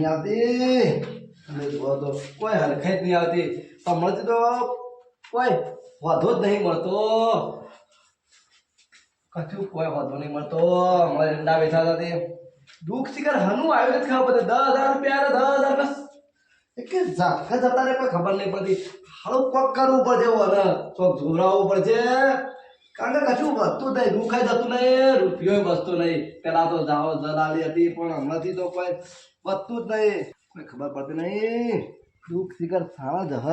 નહીં આવતી. તો કોઈ હરખાઈ જ નહીં આવતી. હમણાંથી તો કોઈ વાંધો જ નહીં મળતો. કશું કોઈ વાંધો નહીં મળતો. હમણાં ઈંડા બેઠા હતા તે દુઃખ શિકાર હનું આવ્યું નથી ખબર પડતી. દસ હજાર રૂપિયા દસ હજાર બસ. એટલે જતા રે કોઈ ખબર નહીં પડતી. હાલો, કોક કરવું પડશે ચોક જોરાવવું પડશે. કારણ કે કશું વધતું નહીં દુખાય જતું નહીં રૂપિયો બસતો નહીં. પેલા તો જાઓ જલાલી હતી પણ હમણાંથી તો કોઈ વધતું જ નહીં. કોઈ ખબર પડતી નહીં. દુઃખ શિખર સારા જ હ.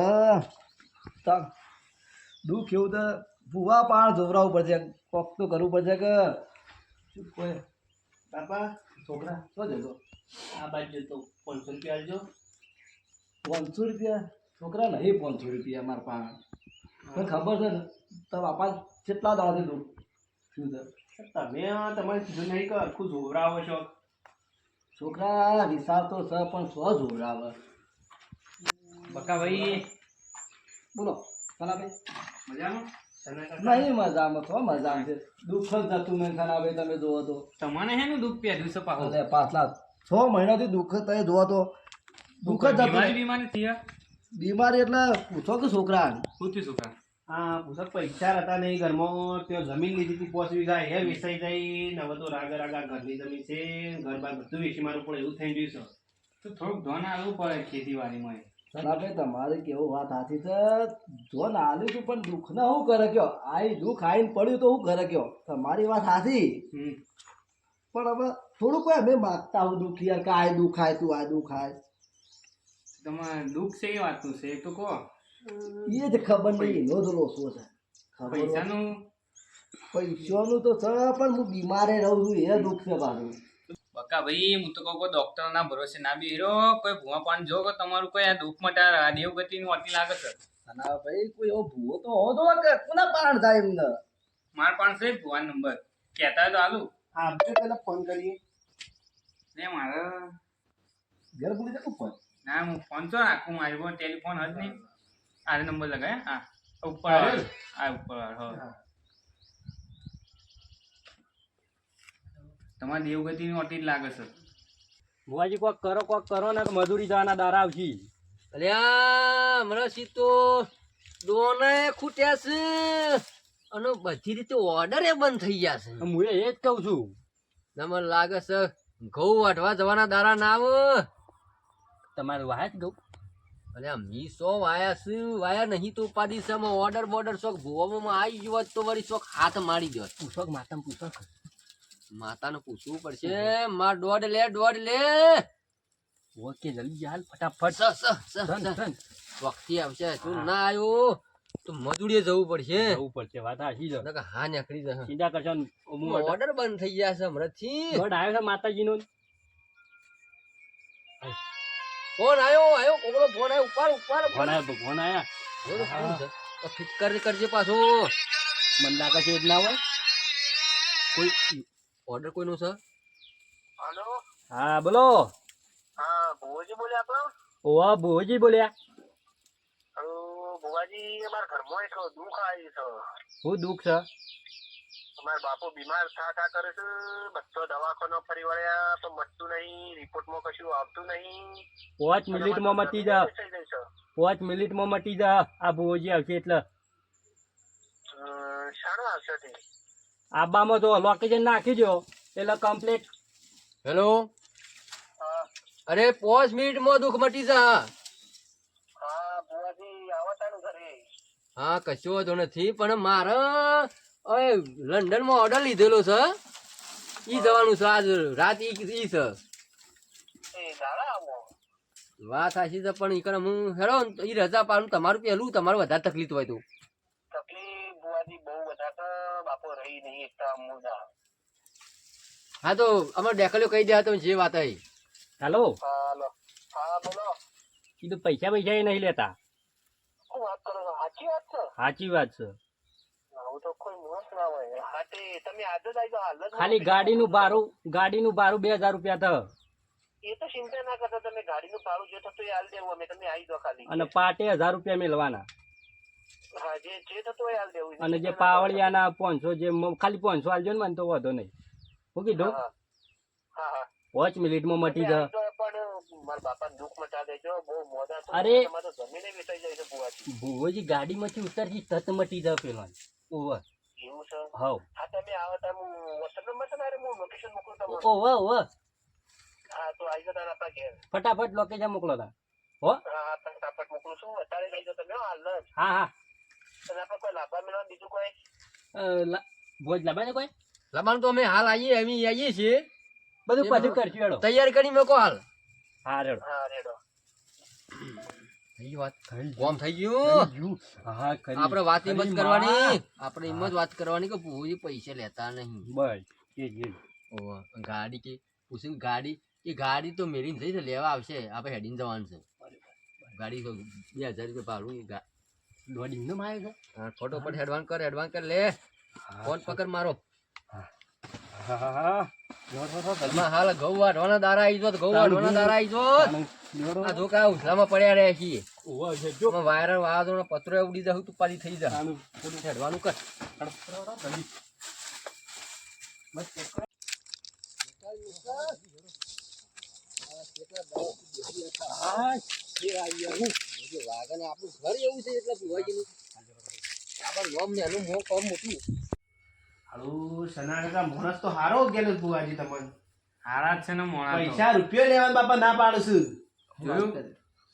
દુઃખ એવું તો ભૂવા પાણ જોવરાવવું પડશે. કોક તો કરવું પડશે કે શું કોઈ. બાપા છોકરા શું જતો આ બાજુ તો પાંચસો રૂપિયા આવજો પાંચસો રૂપિયા? છોકરા નહીં પાંચસો રૂપિયા મારા પાણ ખબર છે ને? તો બાપા કેટલા દાડાથી દુઃખ શું છે? તમે તમારી તમારે કીધું નહીં કે આખું જોવરાવો છો. છોકરા હિસાબ તો છે પણ સો જોવરાવે. બકા ભાઈ બોલો સનાભાઈ. મજામાં? નહીં મજામાં છો મજામાં છે. દુઃખ જ જતું નહીં સનાભાઈ તમે જોવો તો. તમને હેનું દુઃખ પહેર્યું છે પાછું? પાછલા છ મહિનાથી દુઃખ તમે જોવો તો. દુઃખ જ જતું બીમારી થયા? બીમારી એટલે પૂછો કે છોકરા પૂછ્યું છોકરા હા પુસ્તક પૈસા હતા નહીં ઘરમાં. ત્યાં જમીન લીધી હતી પોચ વીઘા. એ વેચાઈ જાય ને હવે તો રાગા રાગા ઘરની જમીન છે. ઘર બાર બધું વેચી મારું પણ એવું થઈ ગયું છે. તો થોડુંક ધોન આવવું પડે ખેતીવાડીમાં આપણે તમારે કેવું વાત સાચી છે. જો નાલ્યું છું પણ દુઃખ ના હું કરે કયો આઈ દુઃખ આઈને પડ્યું તો હું કરે કયો તમારી વાત સાચી પણ હવે થોડુંક અમે માગતા હું દુઃખ યાર કે આ દુખાય તું આ દુખાય તમારે દુઃખ છે એ વાતનું છે એ તો કહો. એ જ ખબર નહીં એનો જ લોસો છે. પૈસાનું? પૈસાનું તો સર પણ હું બીમારે રહું છું એ દુઃખ છે પાછું બકા ભાઈ હું તો કહું કોઈ ડોક્ટર ના ભરોસે ના બેરો કોઈ ભૂવા પાન જો કે તમારું કોઈ આ દુઃખ મટા આ દેવગતિ નું અટી લાગે છે. ના ભાઈ કોઈ એવો ભૂવો તો હો તો કે કોના પારણ થાય એમને? માર પાસે છે ભૂવા નંબર. કહેતા તો આલુ હા આપણે પેલા ફોન કરીએ. ને મારા? ઘર ભૂલી જાય ફોન ના હું ફોન તો રાખું? મારી પાસે ટેલિફોન જ નહીં. આ નંબર લગાય હા. ઉપર. આ ઉપર હા. તમારે દેવગતિ નું અટી જ લાગે છે. ભુવાજી કોક કરો કોક કરો ને તો મજૂરી જવાના દારા આવશી. અલ્યા હમણાં સીતો દોને ખૂટ્યા છે. અને બધી રીતે ઓર્ડર એ બંધ થઈ ગયા છે. હું એ જ કહું છું. તમને મને લાગે છે ઘઉં વાટવા જવાના દારા ના આવો. તમારે વાહ જ ગયું અલ્યા મી સો વાયા શું? વાયા નહીં તો ઉપાડી છે ઓર્ડર બોર્ડર શોખ ભૂવામાં આવી ગયો તો વળી શોખ હાથ મારી ગયો પૂછો માતા પૂછો માતાને પૂછવું પડશે. માર દોડ લે દોડ લે. ઓકે જલ્દી હાલ ફટાફટ. વખતી આવશે. તું ના આવ્યો તો મજૂરીએ જવું પડશે. જવું પડશે વાત હાચી છે. નકર હા નીકળી જશે. ચિંતા કરશો ઓર્ડર બંધ થઈ ગયા છે હમણાંથી. order આવ્યો છે માતાજીનો. ફોન આવ્યો આવ્યો કોકડો ફોન આવ્યો ઉપાડ ઉપાડ ફોન આવ્યો ફોન? તો ફિટ કરી કરજે પાછો. મને લાગે છે ના હોય. કોઈ ઓર્ડર કોઈનો છે? હા બોલો. હા ભુવાજી બોલ્યા આપણો? ઓવા ભુવજી બોલ્યા. હલો ભુવાજી અમારા ઘરમાં એક દુઃખ આવ્યું છે. શું દુઃખ છે? અમારા બાપુ બીમાર થા થા કરે છે? બધો દવાખાનો ફરી વળ્યા તો મટતું નહીં રિપોર્ટમાં કશું આવતું નહીં. પાંચ મિનિટમાં મટી જા પાંચ મિનિટમાં મટી જા આ ભુવજી આવશે એટલે. શાણો આવશે તે. આબામાં તો લોકેશન નાખી દો એટલે કમ્પ્લીટ હેલો? અરે પાંચ મિનિટમાં દુઃખ મટી જા હા ભુવાજી આવતાનું ઘરે. હા કશું વાંધો નથી પણ મારે હવે લંડનમાં ઓર્ડર લીધેલો છે ઈ જવાનું છે આજ રાત ઈ ઈ છે. વાત સાચી છે પણ ઈ કણ હું હેડો ઈ રજા પાડું તમારું પેલું તમારું વધારે તકલીફ હોય તો. તકલીફ ભુવાજી બહુ બધા બાપો રહી નહીં એકતા મુદા હા તો અમારે ડેકલીઓ કહી દે તમે જે વાત આવી હાલો. હાલો. હા બોલો. કીધું પૈસા પૈસા એ નહીં લેતા. વાત કરો સાચી વાત છે? સાચી વાત છે. ખાલી ગાડીનું ભાડું ગાડીનું ભાડું બે હજાર રૂપિયા થયો એ તો ચિંતા ના કરતા તમે ગાડીનું ભાડું જે થતું એ હાલ દેવું અમે તમે આવી દો ખાલી. અને પાટે હજાર રૂપિયા મેળવાના. હા જે જે થતું હોય હાલ દેવું. અને જે પાવળિયાના પાંચસો જે ખાલી પાંચસો આલજો ને મને તો વાંધો નહીં. હું કીધું? પાંચ મિનિટમાં મટી જાય જા અરે. ભુવોજી ગાડીમાંથી ઉતરજી તત મટી જાય પેલા ઓવર એવું છે? હવ. હા તમે આવો તો હું વોટ્સએપ નંબર છે મારે? હું લોકેશન મોકલું તમને. ઓવર ઓવર હા તો આવી જતા તારા આપણા ઘેર. ફટાફટ લોકેશન મોકલો તા હો? હા ફટાફટ મોકલું છું. અત્યારે લઈ જાઓ તમે હો, હાલ હા હા. તને આપણે કોઈ લાભા મેળવવાનું બીજું કોઈ? ભોજ લાવવાને કોઈ? લાભાનું તો અમે હાલ આવીએ અમે આવીએ છીએ. બધું પાછું કરશું તૈયારી તૈયાર કરી મેકો હાલ. હા રેડો. હા રેડો. થઈ વાત કોમ થઈ ગયું? હા આપણે વાત એમ કરવાની? આપણે એમ જ વાત કરવાની કે પૂરી પૈસા લેતા નહીં? બસ એ જ ઓવે. ગાડી કે પૂછ્યું કે ગાડી એ ગાડી તો મેરીને થઈ લેવા આવશે આપણે હેડીને જવાનું છે. ગાડી તો બે હજાર રૂપિયા ભાડું એ ગા- દોડી નો મારે છે. ફોટો પર એડવાન્સ કર એડવાન્સ કર લે. ફોન પકડ મારો. ઘરમાં હાલ ઘઉં વાઢવાના દારા આવી જો ઘઉં વાઢવાના દારા આવી જો આ ધોકા ઉછલામાં પડ્યા રહે છીએ. વાયર વાવાઝોડો પત્રો ઉડી જાવ તું પાછી થઈ જા હેડવાનું કર. વાગન આપણું ઘર એવું છે એટલે ભુવાજીનું આપણ નોમ ને એનું મોં કોમ મોટું. હાલું સના કાકા માણસ તો હારો ગયેલો બુવાજી તમને. હારા જ છે ને મોણા. પૈસા રૂપિયો લેવાનું બાપા ના પાડું છું. જોયું?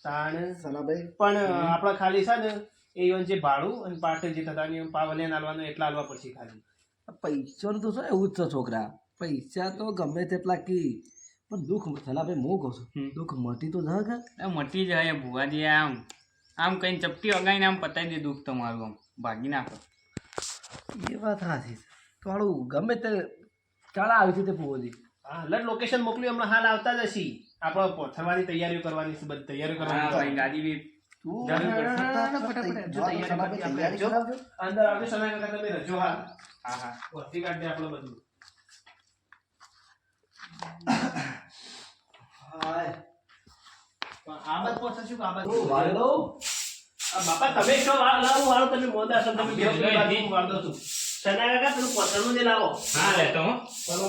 તાણ સનાભાઈ? પણ આપણે ખાલી છે ને એ ઈવન જે ભાડું અને પાટણ જે થતા ને પાવલિયન આલવાનું એટલા આલવા પડશે ખાલી. પૈસાનું તો શું એવું જ છે છોકરા. પૈસા તો ગમે તેટલા કી. પણ દુઃખ સનાભાઈ હું કહું છું દુઃખ મટી તો જાય કે? મટી જાય ભુવાજી આમ. આમ કઈ ચપટી વગાઈને આમ પતાવી દે દુઃખ તમારું આમ. ભાગી નાખો. એ વાત સાચી હાલું ગમે તે ચાલા આવી છે તે પૂરી હા લટ લોકેશન મોકલ્યું હમણાં હાલ આવતા જ હશી. આપણે પહોંચવાની તૈયારીઓ કરવાની છે બધી તૈયારીઓ કરવાની ભાઈ ગાડી બી. અંદર આવજો તમે રજો હા હા. વસ્તી કાઢી આપણે બધું. પણ આ બાદ પહોંચશું કે આ બાદ આ બાપા તમે છો વાળ લાવો વાળો તમે મોદા છો તમે બે બે વાળ દો છું. સના કાકા? પેલું પોતાનું જે લાવો. હા લેતો હો.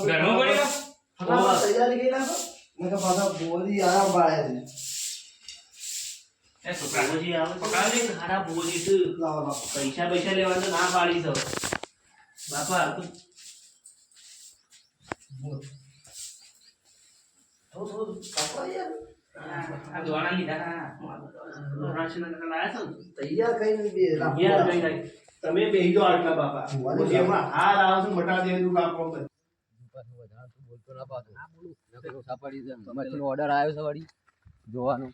ઘરમાં પડ્યો તૈયારી કરી નાખો મેં કે પાછા બોરી આરામ પાડે છે. એ ભુવોજી આવે છે. પકડાવજે. હારા ભુવોજી છે. લાવો પૈસા પૈસા લેવા તો ના પાડી છો બાપા તું થોડું યાર? તૈયાર કઈ બે તમે બેહી જાઓ આટલા બાપા. ભુવોજી હમણાં હાર આવે છે મટાડી દે દુઃખ આપણો બધું. ઓર્ડર આવ્યો છે વળી જોવાનું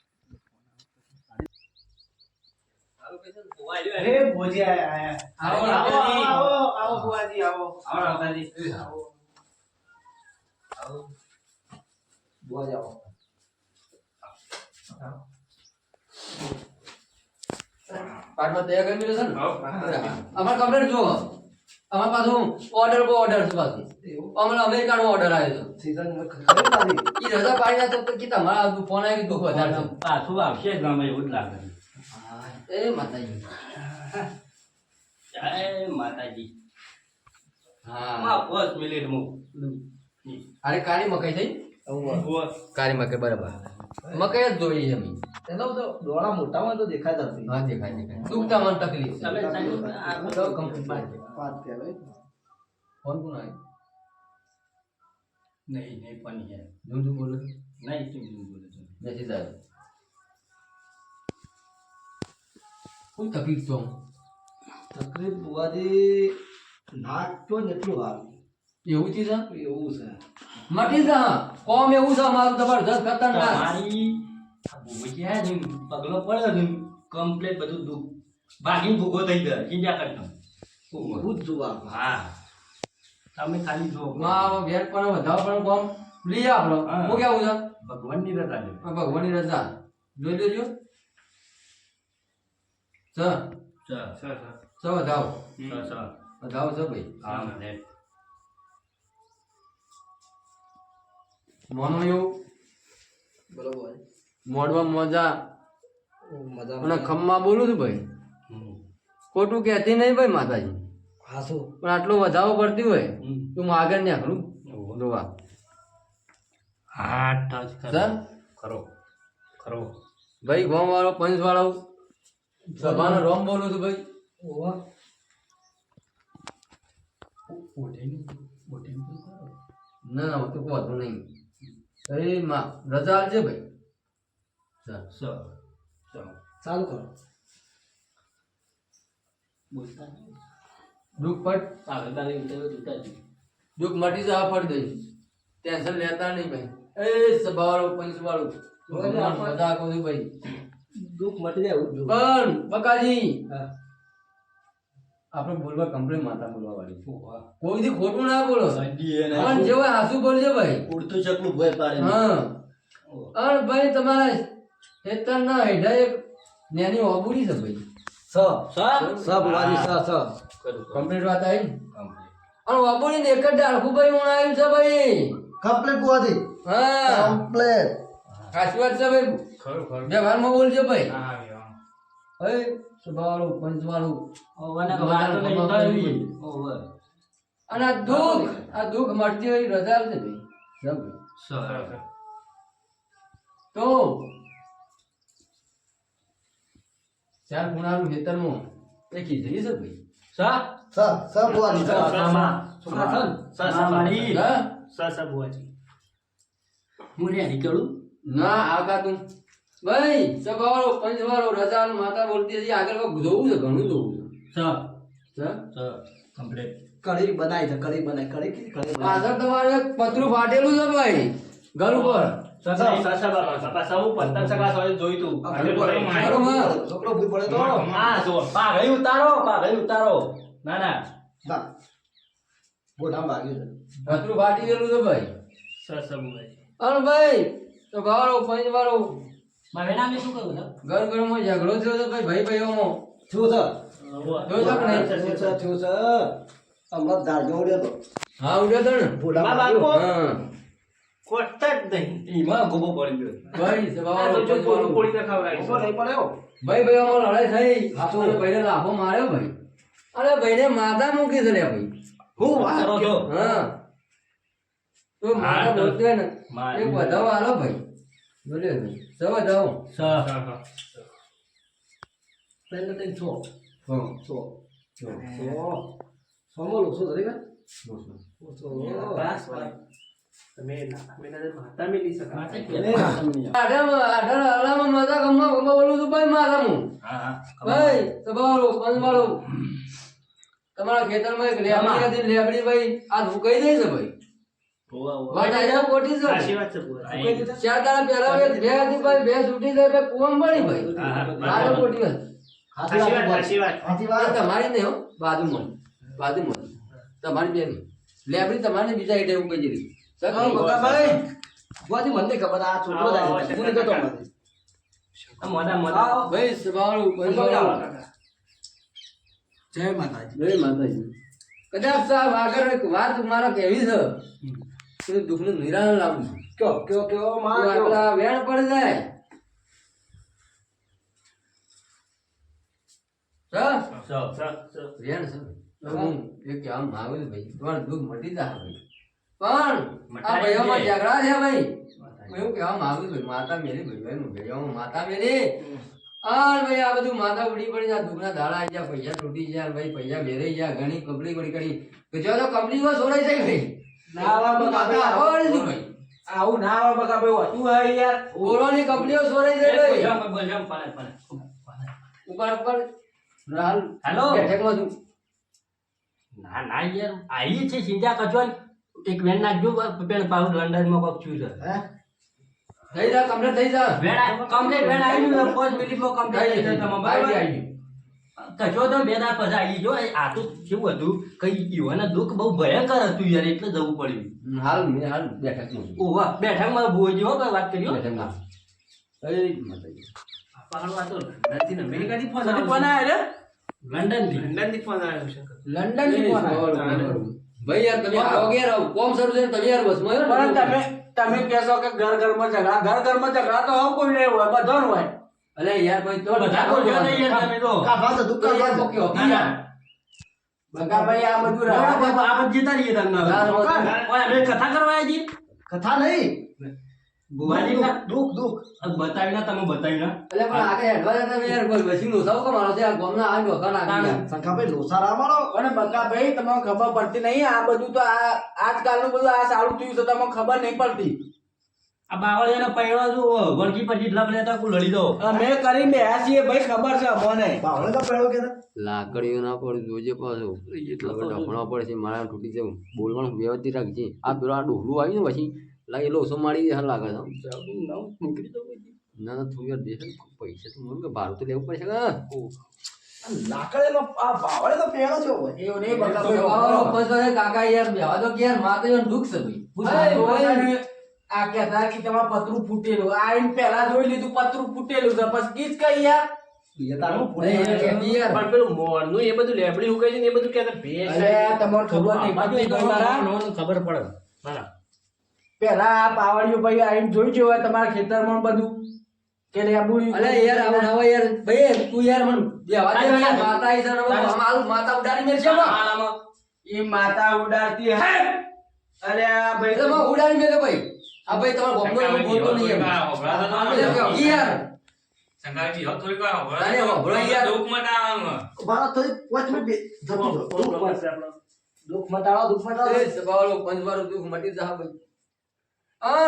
અરે ભુવોજી આયા આયા. આવો, આવો રામજી. આવો આવો. આવો આવો આવો. રામદાજી. જોવા જાઓ તૈયાર કરી મેલ્યો છે ને? અમાર કમ્પ્લેટ જો અમારે પાછું ઓર્ડર પર ઓર્ડર છે પાછું. અમારે અમેરિકાનો ઓર્ડર આવ્યો સીઝન ખરી મારી એ રજા પાડી ના તો કે તમારા ફોન આવી દુઃખ વધારે છે પાછું આવશે જ ગામે એવું જ લાગે. એ માતાજી. જય માતાજી. હા. બસ મિનિટ મુ. અરે કાળી મકાઈ થઈ? કાળી મકે બરાબર. મકે જ જોઈ છે અમે એનો તો ડોળા મોટા હોય તો દેખાય જતી હા દેખાય દેખાય. દુખતા મન તકલીફ તમે આ તો છે. વાત કહેવાય ફોન કોણ આવ્યો? નહીં નહીં પણ હે જું જું બોલો. નહીં તું બોલે. નથી જાય કોઈ તકલીફ તો? તકલીફ બુવાજી નાક તો નથી એટલું એવું છે? સર એવું છે. મટી જા કોમ એવું છે મારું જબરજસ્ત ખતરનાક. મારી ભૂગી આ ને પગલો પડ્યો ને કમ્પ્લેટ બધું દુઃખ. ભાગીને ભૂગો થઈ ગયો. ચિંતા કરતો? એવું જ જોવા હા. તમે ખાલી જો માં વેર પણ વધાવ પણ કોમ. લઈ આપણો હા. હું કેવું છે? ભગવાનની રજા આ ભગવાનની રજા. જોઈ લેજો. સ. સર સર સ. વધાવ. સર સર વધાવ છે ભાઈ. હા મને મોનો બરોબર. મોડવા મોજા. મજા અને ખમ્મા બોલું છું ભાઈ. ખોટું કહેતી નહીં ભાઈ માતાજી. હાસુ પણ આટલો વધાવો પડતી હોય તો આગળ ને આખલું જોવા હા ટચ સર ખરો ખરો ભાઈ ગોમ વાળો પંચ વાળો સભાનો રોમ બોલું છું ભાઈ. ઓવા ના ના તો વાંધો નહીં. અરે માં રજા આપજે ભાઈ. ચાલુ. કરો. દુઃખ પટ દુઃખ મટી જવા પડ દઈ. ટેન્શન લેતા નહીં ભાઈ. એ સભાવાળો પંચ વાળું મજા કહું છું ભાઈ. દુઃખ મટી જાય પણ બકાજી હા. આપણે બોલવા કમ્પ્લેન માતા બોલવા વાળી કોઈ દી ખોટું ના બોલો. પણ જે હોય હાસુ બોલજો ભાઈ. ઉડતું ચકલું ભય પાડે હા. અરે ભાઈ તમારે ખેતર ના હેઠા એક નાની ઓબુડી છે ભાઈ. સ. સ? બુવાજી સ સ કમ્પ્લીટ વાત આવી? અન અને ઓબુડી ને એક જ ડાળખું ભાઈ હું આવ્યું છે ભાઈ. કમ્પ્લીટ બુવાજી હા. કમ્પ્લીટ સાચી વાત છે ભાઈ. ખરું ખરું. વ્યવહારમાં બોલજો ભાઈ. હા. ભાઈ સભાવાળું પંચવાળું. અને આ દુઃખ આ દુઃખ મળતી હોય રજા આવશે ભાઈ. તો ચાર ગુણાનું ખેતરમાં એ ખીચડી છે ભાઈ. સ? સ હા? ના આગા તું. ભાઈ સભાવાળો પંચવાળો રજા માતા બોલતી હતી આગળ કોક જોવું છે ઘણું જોવું છે. હા? કઢી બનાવી છે કઢી બનાવી કઢી કઢી બનાવી પાછળ તમારે પતરું ફાટેલું છે ભાઈ ઘર ઉપર. ભાઈ તો. ભાઈ. પંચ વાગ્યું છે નામે શું ભાઈ તો ઘર ઘરમાં ઝઘડો થયો તો ભાઈ ભાઈ ભાઈઓમાં થયું છે તો કે નહીં? થયો છે થયું છે હમણાં દાઢો ઉડ્યો તો. હા ઉડ્યો તો ને? ભૂલામાં ગોબો પડી હા ભાઈ સભાવાળો પંચવાળો ઊભો નહીં પડ્યો. ભાઈ ભાઈ અમાર લડાઈ થઈ. હાથો અને ભાઈને લાફો માર્યો ભાઈ. અરે ભાઈને માતા મૂકી દે ભાઈ. હું વાત હા. તો મારા હોય ને એક વધાવો આલો ભાઈ. બોલ્યો ભાઈ સૌ વધાવો ત્રણ ત્રણ છો. હા. છો. છો. સોમો લોસો ધરી ગયા ઓછો. આઠામાં- આઠા આલામાં માતા ગમમાં ગમમાં બોલું છું ભાઈ માતામાં. ભાઈ સભાવાળો, પંચવાળો. તમારા ખેતરમાં એક લેબડી હતી, લેબડી ભાઈ આ ધુકાઈ દે છે ભાઈ. તમારી નહીં હો. તમારી બેન. લેબડી બીજા એવું કહી દીધી મને ખબર આ છોકરો જય માતાજી. જય માતાજી. કદાચ સાહેબ આગળ એક વાત મારા કેવી છે. તો દુઃખનું નિરાણ લાવું છું. કયો કયો કયો માં આપણા વેણ પડી જાય. વેણ છે હું એ કહેવા માંગુ છું ભાઈ તમારું દુઃખ મટી જાય ભાઈ. પણ આ ભાઈઓમાં ઝઘડા છે ભાઈ. હું કહેવા માંગુ છું માતા મેરી ભાઈ ભાઈ ભાઈઓમાં માતા મેરી. અને ભાઈ આ બધું માથા ઉડી પડી જાય દુઃખના દાડા આવી જાય પૈસા તૂટી જાય ભાઈ પૈસા મેરાઈ જાય ઘણી કંપની પડી કરી તો જો તો છોડાઈ જાય ભાઈ. ના આવા માતા બકાભાઈ આવડે છે ભાઈ. આવું ના આવા બકાભાઈ હોતું હોય યાર. ઓળોની કપડીઓ છોડાઈ જાય ભાઈ. ઉપર ઉપર હાલ. હેલો. બેઠકમાં છું ના ના યાર. આવી છે સિંધા કચોલ એક વેન નાખજો પેલ પાછું લંડનમાં કોક છું છે. હે? થઈ જા કમ્પ્લીટ થઈ જા. વેન complete વેન આવી ગયું છે. પાંચ મિનિટમાં complete થઈ જશે તમારે, આવી બરાબર? કચો તો બે દાડા પછી આવી ગયો આ તો કેવું હતું? કઈ યુવાના દુઃખ બહુ ભયંકર હતું યાર એટલે જવું પડ્યું. હાલ મેં હાલ બેઠકમાં છું. ઓવા બેઠકમાં ભોજી હો. વાત કર્યો બેઠકમાં એ આવ્યો લંડનથી લંડનથી ફોન આવ્યો ભાઈ યાર તમે આવો ઘેર કોમ શરૂ છે ને તમે યાર બસ આવ્યો પણ તમે તમે કહેશો કે ઘર ઘરમાં ઝઘડા. ઘર ઘરમાં ઝઘડા તો હવે કોઈ નહીં હોય બધા હોય. અલે યાર ભાઈ તો બધા જો ને યાર તમે તો. કાભા તો તો દુકાન યાર બંધ. યાર હોતી ભાઈ આ બધું રાખો. બાબા, આપણે જીતા રહીએ તમને. ના, ના, ના. ઓય, અમે કથા કરવા આવી કથા નહીં. ભુવાજી ના દુખ દુઃખ. બતાવી ના તમે બતાવી ના. એટલે પણ આગળ હેડવા જતા મેં યાર કોઈ વસી લોસાવ કે મારો છે? આ ગામના આ ડોકા નાખી સંખા ભાઈ લોસા રામાનો અને બકાભાઈ તમને ખબર પડતી નહીં આ બધું તો આ આજકાલનું બધું આ સારું થયું છે તમને ખબર નહીં પડતી. આ બાવળિયાનો પૈણો જો વળગી પછી લપ લેતા કોઈ લડી દો. અમે કરી બેહ્યા છીએ ભાઈ ખબર છે અમને. બાવળે તો કે લાકડીઓ ના પડે જોજે પાછું. એટલા બધા ઢફણા પડે મારા તૂટી જવું બોલવાનું વ્યવસ્થિત રાખજે. આ પેલો આ ડોહલું આવ્યું ને પછી? લાગે લોસો મારી દે લાગે છે. નીકળી જાવ પછી. ના દેશે પૈસા તો મળે ભાડું તો લેવું પડશે લાકડેનો આ બાવળે તો પહેલો છે હોય એવું નહીં હવે કાકા યાર બેવા તો કે યાર માથે યાર દુઃખ છે ભાઈ, આ કહેતા કે તમારે પતરું ફૂટેલું. આ એને પહેલા જોઈ લીધું પતરું ફૂટેલું છે. પછી કીજ કઈ યાર? બીજા તારું અરે યાર, કહેતી યાર. પણ પેલું મોરનું એ બધું લેબડી ઉકાઈ છે ને એ બધું કહેતા ભેંસ અરે તમારે ખબર મારા પડે. મારા. આ પાવડીઓ ભાઈ આઈને જોઈ જો તમારા ખેતરમાં બધું. કે અલે યાર યાર. ભાઈ તું યાર મને બેહવા દે યાર. માતા હવે મારું માતા ઉડાડી મેલ છે માં એ માતા ઉડાડતી હે. અરે આ ભાઈ ઉડાડી મેલે ભાઈ. આ ભાઈ તમારો ગમનો એવું બોલતો નહીં આપણે યાર. સંગાજી હવે થોડીક વાર હોભળો. તારે હોભળો યાર. દુઃખ મટાડવાનું. મારા થોડી મિનિટ દુઃખ મટાડો દુઃખ મટાડો એ દુઃખ મટી જા ભાઈ.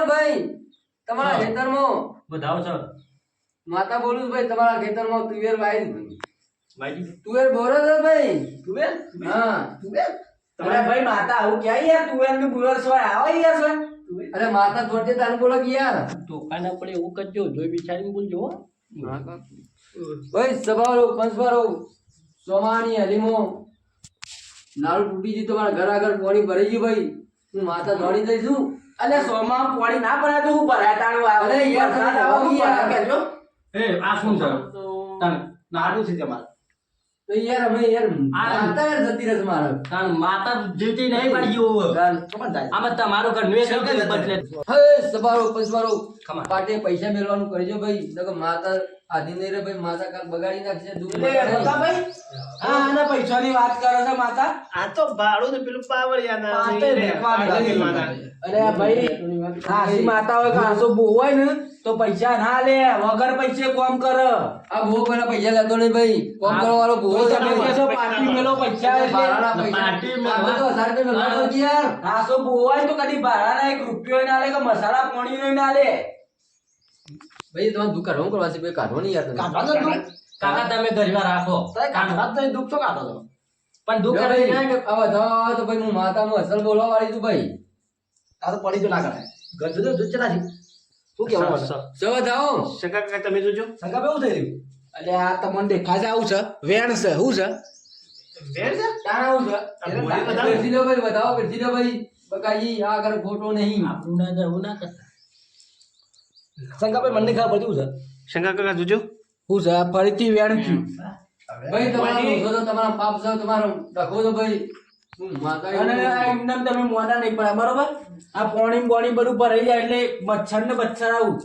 ભાઈ તમારા ખેતરમાં બધાઓ છો? માતા બોલું ભાઈ તમારા ખેતરમાં તુવેર વાઈ ભાઈ ભાઈ તુવેર ભોરો છે ભાઈ. તુવેર? હા. અરે ભાઈ માતા આવું ક્યાં યાર? તુવેરનું બુરર સોય આવે યાર અરે માતા થોડી તારું બોલો કે યાર. ટોકા ના પડે એવું કરજો જોઈ વિચારીને બોલજો હો. ભાઈ સભારો પંચવારો સોમાની હલીમો નાળું તૂટી ગયું તમારા ઘર આગળ પોણી ભરી ગયું ભાઈ. હું માતા દોડી દઈશું અલે સોમાં પોણી ના ભરાય તો હું ભરાય તાણું આવે અરે યાર, વરસાદ આવો યાર. કેજો. એ આ શું છે? તાણ નાડું છે તમારે? તો યાર અમે યાર માતા યાર જતી રહેશે મારો. કારણ માતા જીવતી નહીં પડી ગયું આમાં તમારું ઘરનું એ બદલે. હે સવારો પંચવારો પાટે પૈસા મેળવાનું કરજો ભાઈ. નકર માતા આધી નહીં રે ભાઈ માતા કાલ બગાડી નાખશે દૂધ મોટા ભાઈ હા. આના પૈસાની વાત કરે છે માતા? આ તો ભાડું ને પેલું પાવળિયાના ના. પાટે માતા અરે ભાઈ ખાસી માતા હોય ખાસો બહુ હોય ને તો પૈસા ના લે વગર પૈસે કોમ કર. આ ભૂવો પેલા પૈસા લેતો નહીં ભાઈ. કોમ કરો વાળો ભૂવો છે પાર્ટી મેલો પૈસા પાર્ટી મેળવા. તો હજાર રૂપિયા મેળવાનો યાર. ખાસો બહુ હોય તો કદી ભાડાના એક રૂપિયો ના લે કે મસાલા પાણી ના લે. ભાઈ તમારે દુકાન હું કરવા છે ભાઈ કાઢવાની યાર તમે. કાકા તમે ઘરમાં રાખો. કાઢવા જ નહીં, દુઃખ તો કાઢો છો. પણ દુઃખ જો કરે ભાઈ, આ બધા તો ભાઈ હું માતામાં અસલ બોલવા વાળી છું ભાઈ. આ તો પડી તો ના કરાય. ઘર તો જુદ ચલા શું કેવું પડે ચલો જાઓ શંકર કાકા તમે જોજો. શંકા એવું થઈ રહ્યું? એટલે આ તમને દેખા છે આવું છે. વેણ છે શું છે? વેણ છે? તારા આવું છે? બતાવો. ભાઈ બતાવો ભાઈ. બકાઈ આ આગળ ખોટો નહીં. આપણું ના જવું ના કરતા. શંકાભાઈ મને ખબર પડતી છે. શંકર કાકા જોજો. શું છે આ ફરીથી વેણ થયું ભાઈ તમારો તો તમારા પાપ છે તમારો ડખો તો ભાઈ. હું તમે મોઢા નહીં પડે બરોબર? આ પોણી બોણી બધું ભરાઈ જાય એટલે મચ્છર ને મચ્છર આવું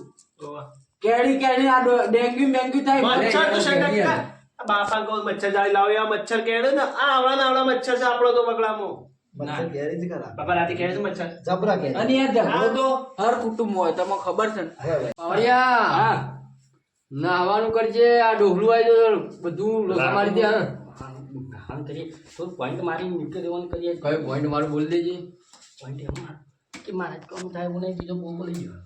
કેડી કેડી આ ડેન્ગ્યુ મેન્ગ્યુ થાય. મચ્છર તો કાકા. બાપા કહું મચ્છર જાળી લાવો આ મચ્છર કેળે ને આ આવડા ને આવડા મચ્છર છે આપણો તો બગલામાં મને ગેરેજ કરા બાપા રાતે કેળે છે મચ્છર. જબરા કે અને યાર ઝઘડો તો હર કુટુંબ હોય તમને ખબર છે ને? નાહવાનું કરજે આ ડોહલું આવી તો બધું મારી દે હા. કરીએ. પોઈન્ટ મારી નીકળી દેવાનું કરીએ. કયો પોઈન્ટ મારું બોલી દેજે. પોઈન્ટ એમ. કે મારા કોમ થાય નહીં બીજો બહુ બોલી ગયો.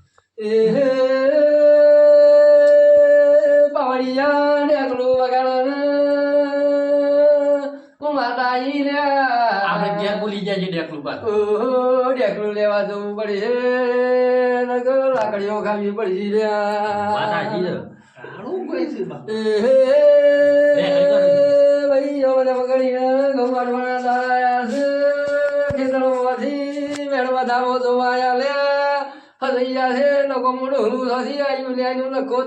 છે ડેકલું પાછું. ઓહો ઢેકલું લેવા જવું પડે છે લાકડીઓ ખાવી પડી છે. ભાઈ મને પકડીને ગમાડવાના દાયા છે. ખેતરોમાંથી મેળવા ધામો ધોવાયા લે. ફસૈયા છે લોકો મોઢું હલું થતી આવ્યું ને આનું લખો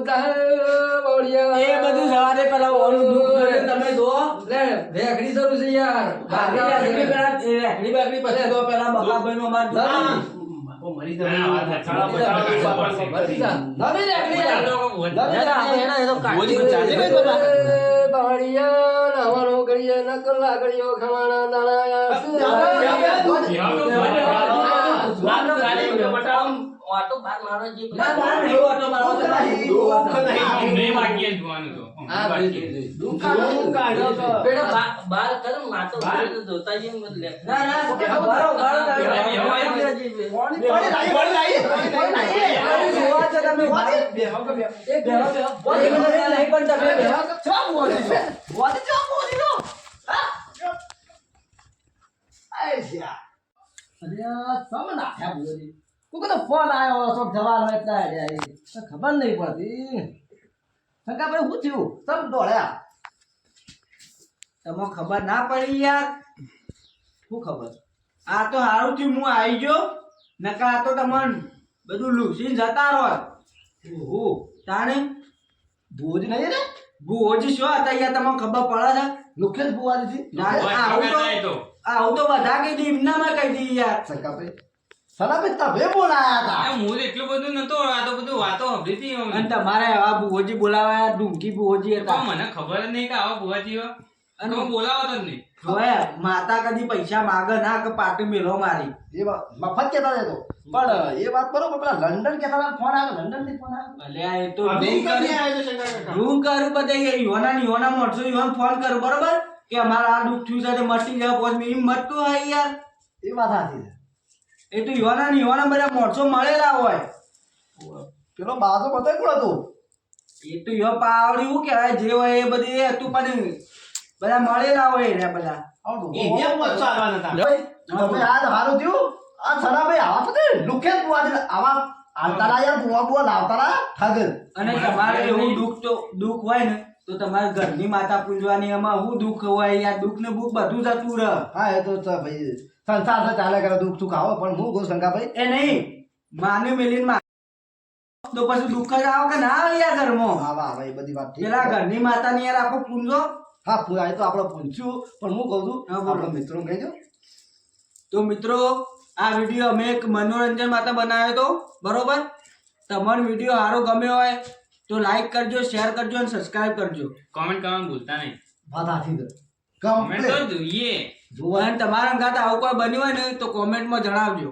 બાવળિયા એ બધું જવા પેલા ઓલું દુઃખ તમે જો જરૂર છે યાર ભાગી રાખડી પેલા એ બાકડી પછી તો પેલા બકાભાઈ નો માર મરી જવાનું વાત છે. ચાલો, ચાલો, ચાલો, બધી જા. નવી રેકડી યાર. બોલી પણ ચાલે કઈ બાબા? બાવળિયા નાવાનો કરીએ નકલ લાકડીઓ ખવાના દાણા વાતનો ગાડી વીડિયો બતાવો. ઓટો બાર મારો જે નહીં ઓટો મારો તો નહીં. નહીં. અમને જોવાનું તો કાઢો તો. ફોન આવ્યો તો જવાનો એટલા આડ્યા એ. તો ખબર નહીં પડતી. શંકાભાઈ શું થયું? તમ દોડ્યા. તમને ખબર ના પડી યાર? શું ખબર? આ તો હારું થયું હું આવી ગયો નકા આ તો તમને બધું લૂસીને જતા રહો ઓહો તાણે? ભોજ નહીં ને ભોજ શું હતા યાર તમને ખબર પડે છે? ના, આવું વગર તો આવું તો બધા કહી દી એમનામાં કહી દી યાર શંકાભાઈ સલાભાઈ તમે બોલાયા હતા હું એટલું બધું નતો આ તો બધું વાતો સાંભળી હતી. અને તમારે આ ભુવોજી બોલાવ્યા ડુંકી હતા. મને ખબર જ નહીં કે આવા ભુવાજી હોય. અને હું બોલાવતો જ નહીં. જોયા માતા કદી પૈસા માગે ના કે પાટી મેલો મારી. એ મફત કેતા હતા તો. પણ એ વાત બરોબર પેલા લંડન કેતા ફોન આવે લંડનથી ફોન આવે? ભલે આ તો નહીં કરી. હું કરું બધા યોના ની યોના મળશો યોન ફોન કરું બરોબર? કે અમારા આ દુઃખ થયું છે તે મટી જાવ પોચ એમ મટતું હોય યાર. એ વાત સાચી છે. એ તો ની બધા મળેલા હોય. પેલો બાજો બતાવી કોણ હતો? એ તો યો પાવડી હું કહેવાય જે હોય એ બધી હતું પણ મળેલા હોય ને અને તમારે એવું દુઃખ તો દુઃખ હોય ને તો તમારે ઘરની માતા પૂજવાની એમાં હું દુઃખ હોય? યાર દુઃખ ને ભૂખ બધું જતું રહે. હા એ તો છે ભાઈ સંસાર તો ચાલે કરે દુઃખ સુખ આવો પણ હું કહું શંકાભાઈ એ નહીં માને મિલિનમાં તો પછી દુઃખ જ આવે કે ના આવે યાર ઘરમાં? હા વાહ એ બધી વાત પેલા. ઘરની માતાની યાર આખો પૂંજો. હા પૂરા તો આપણે પૂછ્યું પણ હું કહું છું. આપણા મિત્રો કહી દો તો મિત્રો આ વીડિયો અમે એક મનોરંજન માટે બનાવ્યો હતો બરોબર? તમારો વીડિયો સારો ગમ્યો હોય તો લાઈક કરજો શેર કરજો અને સબસ્ક્રાઇબ કરજો. કોમેન્ટ કરવાનું ભૂલતા નહીં. વાત તો કમ્પ્લીટ જોઈએ. જોવા તમારા ગાતા આવું કોઈ બન્યું હોય ને તો કોમેન્ટમાં જણાવજો.